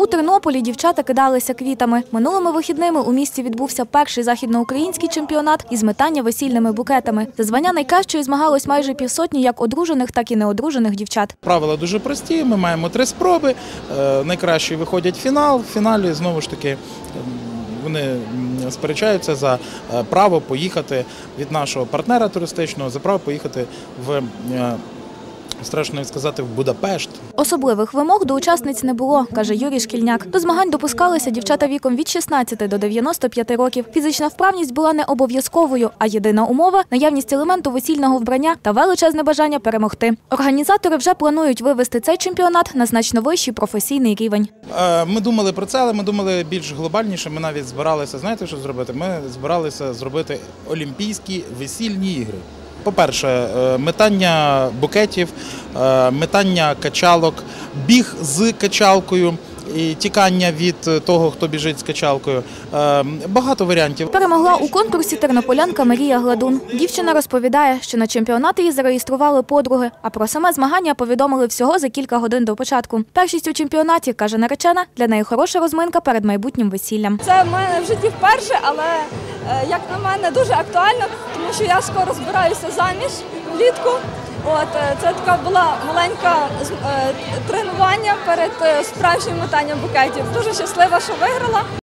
У Тернополі дівчата кидалися квітами. Минулими вихідними у місті відбувся перший західноукраїнський чемпіонат із метання весільними букетами. За звання найкращої змагалось майже півсотні як одружених, так і неодружених дівчат. Правила дуже прості. Ми маємо три спроби. Е, Найкращі виходять в фінал. В фіналі знову ж таки вони сперечаються за е, право поїхати від нашого партнера туристичного, за право поїхати в е, страшно сказати в Будапешт. Особливих вимог до учасниць не було, каже Юрій Шкільняк. До змагань допускалися дівчата віком від 16 до 95 років. Фізична вправність була не обов'язковою, а єдина умова наявність елементу весільного вбрання та величезне бажання перемогти. Організатори вже планують вивести цей чемпіонат на значно вищий професійний рівень. Е, Ми думали про це, але ми думали більш глобальніше. Ми навіть збиралися, знаєте, що зробити? Ми збиралися зробити Олімпійські весільні ігри. По-перше, е, метання букетів, е, метання качалок, біг з качалкою і тікання від е, того, хто біжить з качалкою. Е, Багато варіантів. Перемогла у конкурсі тернополянка Марія Гладун. Дівчина розповідає, що на чемпіонат її зареєстрували подруги, а про саме змагання повідомили всього за кілька годин до початку. Першість у чемпіонаті, каже наречена, для неї хороша розминка перед майбутнім весіллям. Це в мене в житті вперше, але е, як на мене дуже актуально, тому що я скоро збираюся заміж влітку. От е, це така була маленька е, тренування перед е, справжнім метанням букетів. Дуже щаслива, що виграла.